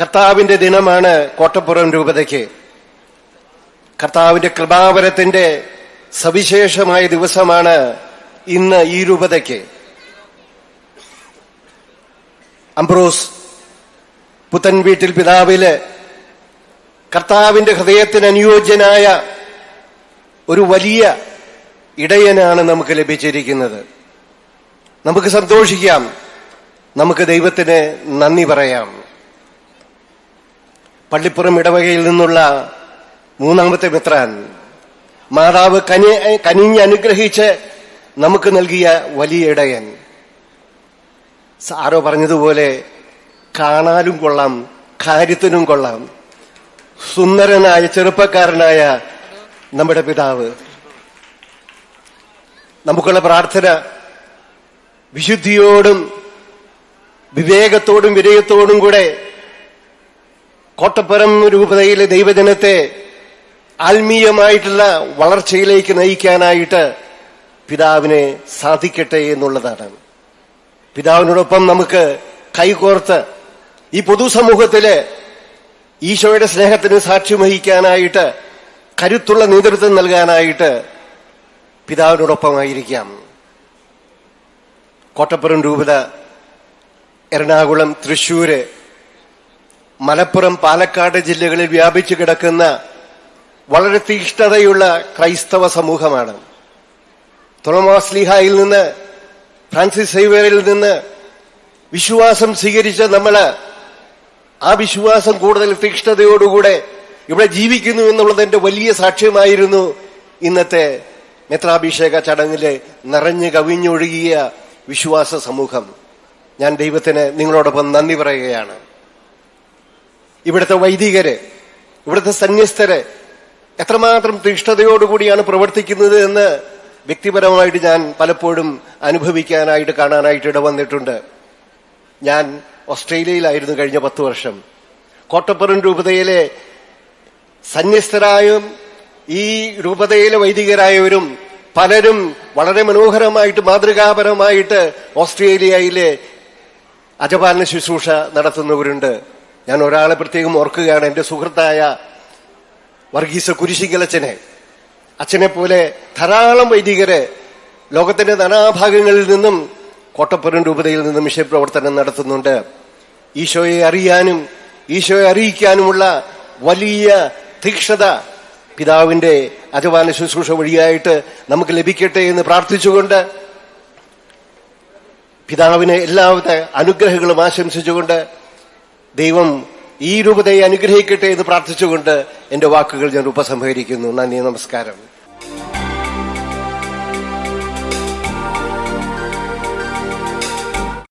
കർത്താവിന്റെ ദിനമാണ് കോട്ടപ്പുറം രൂപതയ്ക്ക്. കർത്താവിന്റെ കൃപാവരത്തിന്റെ സവിശേഷമായ ദിവസമാണ് ഇന്ന് ഈ രൂപതയ്ക്ക്. അംബ്രോസ് പുത്തൻ വീട്ടിൽ പിതാവിൽ കർത്താവിന്റെ ഹൃദയത്തിന് അനുയോജ്യനായ ഒരു വലിയ ഇടയനാണ് നമുക്ക് ലഭിച്ചിരിക്കുന്നത്. നമുക്ക് സന്തോഷിക്കാം. നമുക്ക് ദൈവത്തിന് നന്ദി പറയാം. പള്ളിപ്പുറം ഇടവകയിൽ നിന്നുള്ള മൂന്നാമത്തെ മിത്രാൻ മാതാവ് കനി കനിഞ്ഞ് അനുഗ്രഹിച്ച് നമുക്ക് നൽകിയ വലിയ ഇടയൻ. സാറോ പറഞ്ഞതുപോലെ കാണാനും കൊള്ളാം കാര്യത്തിനും കൊള്ളാം. സുന്ദരനായ ചെറുപ്പക്കാരനായ നമ്മുടെ പിതാവ്. നമുക്കുള്ള പ്രാർത്ഥന വിശുദ്ധിയോടും വിവേകത്തോടും വിനയത്തോടും കൂടെ കോട്ടപ്പുറം രൂപതയിലെ ദൈവജനത്തെ ആത്മീയമായിട്ടുള്ള വളർച്ചയിലേക്ക് നയിക്കാനായിട്ട് പിതാവിനെ സാധിക്കട്ടെ എന്നുള്ളതാണ്. പിതാവിനോടൊപ്പം നമുക്ക് കൈകോർത്ത് ഈ പൊതുസമൂഹത്തിൽ ഈശോയുടെ സ്നേഹത്തിന് സാക്ഷ്യം വഹിക്കാനായിട്ട് കരുത്തുള്ള നേതൃത്വം നൽകാനായിട്ട് പിതാവിനോടൊപ്പമായിരിക്കാം. കോട്ടപ്പുറം രൂപത എറണാകുളം തൃശൂര് മലപ്പുറം പാലക്കാട് ജില്ലകളിൽ വ്യാപിച്ചു കിടക്കുന്ന വളരെ തീഷ്ണതയുള്ള ക്രൈസ്തവ സമൂഹമാണ്. തുറമാസ്ലിഹായിൽ നിന്ന് ഫ്രാൻസിസ് സൈവേറിൽ നിന്ന് വിശ്വാസം സ്വീകരിച്ച നമ്മൾ ആ വിശ്വാസം കൂടുതൽ തീക്ഷ്ണതയോടുകൂടെ ഇവിടെ ജീവിക്കുന്നു എന്നുള്ളതിന്റെ വലിയ സാക്ഷ്യമായിരുന്നു ഇന്നത്തെ മെത്രാഭിഷേക ചടങ്ങിൽ നിറഞ്ഞു കവിഞ്ഞൊഴുകിയ വിശ്വാസ സമൂഹം. ഞാൻ ദൈവത്തിന് നിങ്ങളോടൊപ്പം നന്ദി പറയുകയാണ്. ഇവിടുത്തെ വൈദികര് ഇവിടുത്തെ സന്യസ്തര് എത്രമാത്രം തീഷ്ണതയോടുകൂടിയാണ് പ്രവർത്തിക്കുന്നത് എന്ന് വ്യക്തിപരമായിട്ട് ഞാൻ പലപ്പോഴും അനുഭവിക്കാനായിട്ട് കാണാനായിട്ട് ഇടവന്നിട്ടുണ്ട്. ഞാൻ ഓസ്ട്രേലിയയിലായിരുന്നു കഴിഞ്ഞ പത്ത് വർഷം. കോട്ടപ്പുറം രൂപതയിലെ സന്യസ്തരായും ഈ രൂപതയിലെ വൈദികരായവരും പലരും വളരെ മനോഹരമായിട്ട് മാതൃകാപരമായിട്ട് ഓസ്ട്രേലിയയിലെ അജപാലന ശുശ്രൂഷ നടത്തുന്നവരുണ്ട്. ഞാൻ ഒരാളെ പ്രത്യേകം ഓർക്കുകയാണ്. എന്റെ സുഹൃത്തായ വർഗീസ കുരിശിങ്കലച്ചനെ അച്ഛനെ പോലെ ധാരാളം വൈദികരെ ലോകത്തിന്റെ നാനാഭാഗങ്ങളിൽ നിന്നും കോട്ടപ്പുറം രൂപതയിൽ നിന്നും മിഷൻ പ്രവർത്തനം നടത്തുന്നുണ്ട്. ഈശോയെ അറിയാനും ഈശോയെ അറിയിക്കാനുമുള്ള വലിയ തീക്ഷ്ണത പിതാവിന്റെ അജവാന ശുശ്രൂഷ വഴിയായിട്ട് നമുക്ക് ലഭിക്കട്ടെ എന്ന് പ്രാർത്ഥിച്ചുകൊണ്ട് പിതാവിനെ എല്ലാവിധ അനുഗ്രഹങ്ങളും ആശംസിച്ചുകൊണ്ട് ദൈവം ഈ രൂപതയെ അനുഗ്രഹിക്കട്ടെ എന്ന് പ്രാർത്ഥിച്ചുകൊണ്ട് എന്റെ വാക്കുകൾ ഞാൻ ഉപസംഹരിക്കുന്നു. നന്ദി നമസ്കാരം.